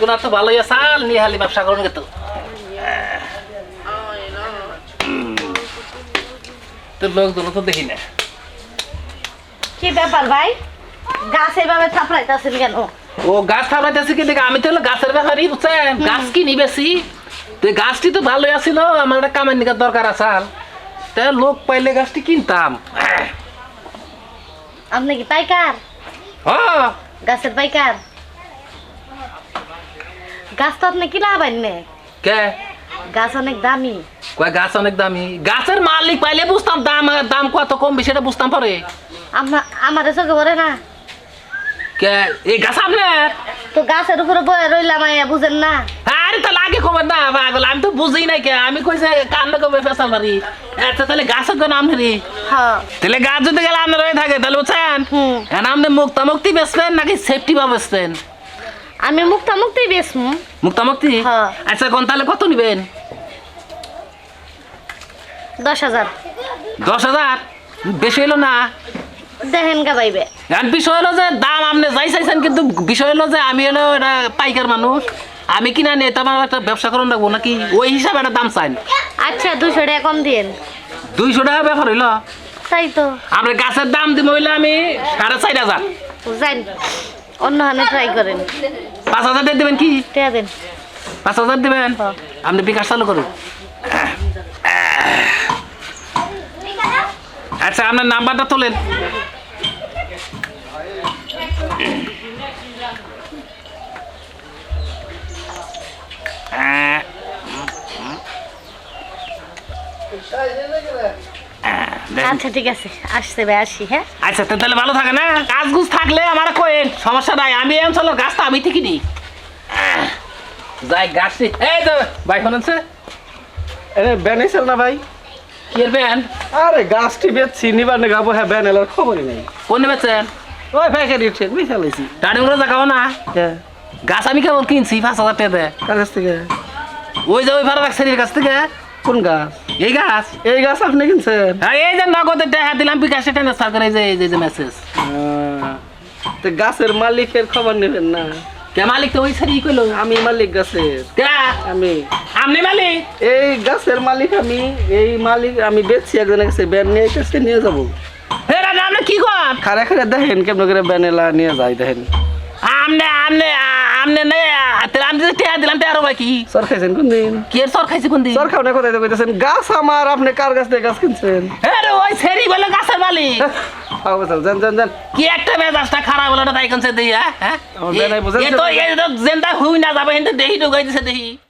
গাছগুলো তো ভালোই আসাল নিয়ে হালি ব্যবসা করুন কিন্তু। তো লোকজন তো দেখি না। কি ব্যাপার ভাই? গাছ এইভাবে থাপড়াইতেছেন কেন? ও গাছ কি দেখে? আমি তো হলো গাছের ব্যাপারই বুঝছেন? গাছ কিনি বেশি। তো গাছটি তো ভালোই আছিল আমার একটা কামের নিকার দরকার আসাল তা লোক পাইলে গাছটি কিনতাম। আপনি কি পাইকার? হ। গাছের পাইকার? গাছ তো আপনি কিনা হবেন না? কে? গাছ অনেক দামি। কয় গাছ অনেক দামি? গাছের মালিক পাইলে বুঝতাম দাম দাম কত কম বেশি এটা বুঝতাম পারে। আমার আমার চোখে পড়ে না। কে? এই গাছ আপনার? তো গাছের উপরে বয়ে রইলাম আয়া বুঝেন না? আরে তাহলে আগে খবর না পাগল আমি তো বুঝি নাই কে। আমি কইছে কান্না কবে ফেসাল পারি আচ্ছা তাহলে গাছের হ্যাঁ। তাহলে গাছ যদি গেলে আপনার থাকে তাহলে বুঝছেন? আপনি মুক্তা মুক্তি বেচবেন নাকি সেফটি বা বেচবেন? আমি মুক্তা মুক্তি বেসমু মুক্তা মুক্তি? হ্যাঁ। আচ্ছা কোন তাহলে কত নিবেন? দশ হাজার। দশ হাজার? বেশি হইল না। দেখেন গা পাইবে এখন বিষয় হলো যে দাম আপনি যাই চাইছেন কিন্তু বিষয় হলো যে আমি হলো এটা পাইকার মানুষ। আমি কিনা নিয়ে তোমার একটা ব্যবসা করুন রাখব নাকি? ওই হিসাবে একটা দাম চাইন। আচ্ছা দুশো টাকা কম দিন দুইশো টাকা ব্যাপার হইল? তাই তো। আপনার গাছের দাম দিব হইলে আমি সাড়ে চার হাজার। যাই অন্য হানে ট্রাই করেন। পাঁচ হাজার দেবেন কি? দেন। পাঁচ হাজার দেবেন? হ্যাঁ। আপনি বিকাশ চালু করুন। আচ্ছা আপনার নাম্বারটা তোলেন। দেন। আচ্ছা ঠিক আছে। আসছে ভাই আসি হ্যাঁ? আচ্ছা তো তাহলে ভালো থাকে না? গাছ গুছ থাকলে আমার কোয়েন। সমস্যা নাই আমি এই অঞ্চলের গাছটা আমি থেকে নিই। যাই গাছটি এই তো ভাই ফোন আছে আরে ব্যান এসেল না ভাই? কি এর ব্যান? আরে গাছটি বেচছি নিবার না গাবো হ্যাঁ ব্যান এলার খবরই নেই। কোন নেবেছেন ওই উঠছে আমি ফেলাইছি ডাড়ি মুড়ো দেখাবো না? হ্যাঁ। গাছ আমি কেবল কিনছি পাঁচ হাজার টাকা দেয়। কার কাছ থেকে? ওই যে ওই ভাড়া রাখছেন এর কাছ থেকে? কোন গাছ? এই গাছ। এই গাছ আপনি কিনছেন? হ্যাঁ এই যে নগদের টাকা দিলাম বিকাশে ট্রান্সফার করে যে এই যে- মেসেজ তো গাছের মালিকের খবর নেবেন না। কে মালিক তো ওই সারি কইলো। আমি মালিক গাছের। কে? আমি। আপনি মালিক? এই গাছের মালিক আমি। এই মালিক আমি বেচছি একজনের কাছে ব্যান নিয়ে কাছে নিয়ে যাব। হে রাজা আপনি কি কর? খারে খারে দেখেন কেমন করে ব্যান এলা নিয়ে যাই দেখেন। আমনে আমনে আমনে নে তাহলে আমি যে টাকা দিলাম টাকা ভাই কি সর খাইছেন কোন দিন কি এর সর খাইছে কোন দিন সর খাওয়া কোথায় কইতেছেন গাছ আমার আপনি কার গাছ থেকে গাছ কিনছেন? হ্যাঁ রে ওই সেরি বলে গাছের মালিক। যান যান যান। কি একটা মেজাজটা খারাপ হলো না তাই কোনছে দেই হ্যাঁ হ্যাঁ? আমার বেলায় বোঝা এ তো। জেন্দা হুই না যাবে কিন্তু দেহি ঢুকাই দিছে দেহি